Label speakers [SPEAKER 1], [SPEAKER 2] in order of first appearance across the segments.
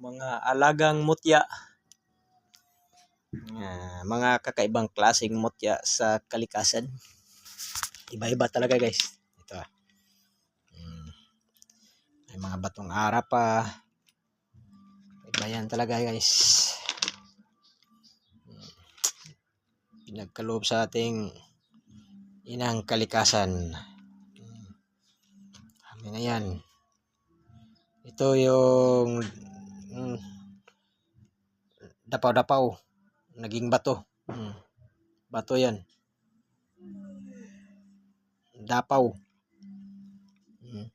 [SPEAKER 1] mga alagang mutya. Ah, mga kakaibang klaseng mutya sa kalikasan. Iba-iba talaga guys. Ito. ah. Mm. May mga batong ara pa. Iba yan talaga guys. Mm. Pinagkaloob sa ating inang kalikasan. Mm. Amin na yan. Ito yung mm, dapaw-dapaw. Naging bato. Mm. Bato yan. Dapaw. Mm.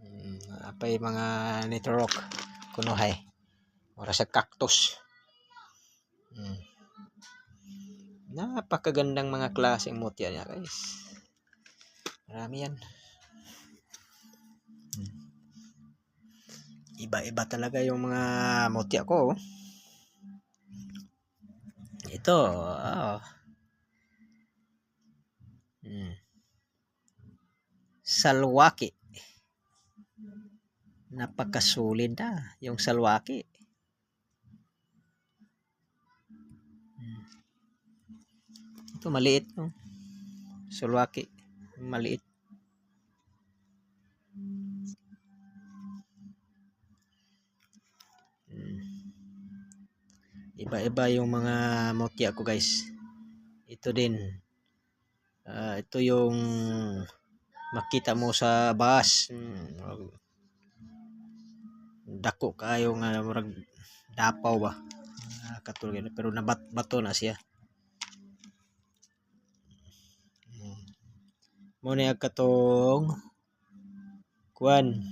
[SPEAKER 1] Mm, apay mga nitrok kunuhay. Ora sa cactus. Mm. Napakagandang mga klaseng mutya niya guys. Marami yan. Iba-iba talaga yung mga mutya ko. oh. Ito, ah. Mm. Salwaki. Napakasulid na yung salwaki. Mm. Ito maliit no. Salwaki. Maliit. Iba-iba yung mga mutya ko guys. Ito din. Ah, ito yung makita mo sa bus. Mm. Dako kayo nga murag dapaw ba. Ah, katulad ganun. pero nabat na siya. Mm. Mo ni katong kuan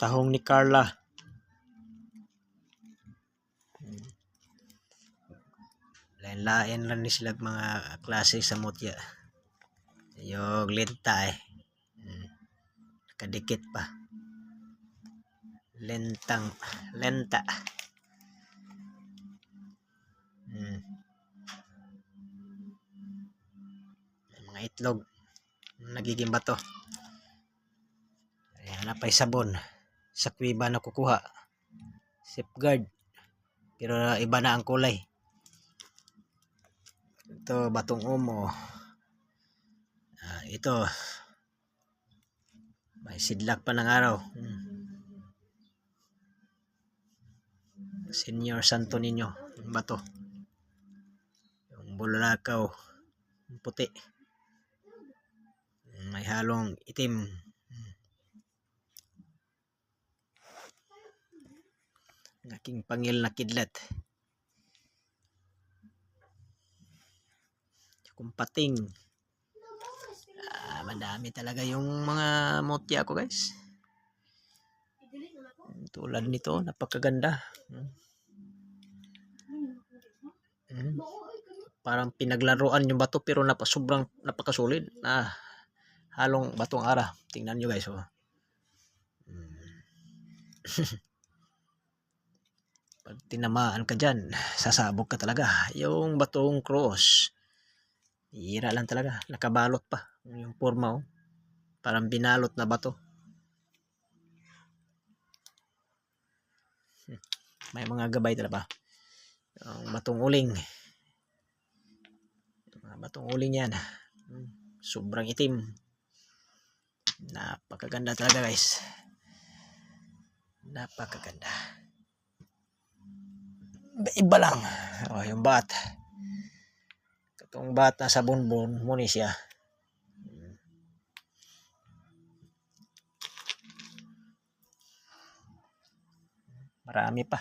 [SPEAKER 1] tahong ni Carla. Lain-lain lang ni sila mga klase sa mutya. Yung lenta eh. Mm. Kadikit pa. Lentang, lenta. Mm. Mga itlog. Nagiging bato. Ayan na pa'y sabon. Sa kuiba na kukuha. Safeguard. Pero iba na ang kulay. Ito, batong umo. Ah, ito. May sidlak pa ng araw. Hmm. Senior Santo Niño. Yung bato. Yung bulalakaw. Yung puti. May halong itim. Ang aking pangil na kidlat. Kumpating. Ah, madami talaga yung mga motya ko guys. Tulad nito, napakaganda. Hmm. Parang pinaglaruan yung bato pero napa, sobrang napakasulit. Ah, halong batong ara. Tingnan nyo guys. Oh. Hmm. Pag tinamaan ka dyan, sasabog ka talaga. Yung batong cross, hira lang talaga. Nakabalot pa. Yung forma oh. Parang binalot na bato. Hmm. May mga gabay talaga. Yung batong uling. Mga batong uling yan. Hmm. Sobrang itim. Napakaganda talaga guys. Napakaganda. Iba lang. Oh, yung bat. Katong bat na sa bunbun, muni siya. Marami pa.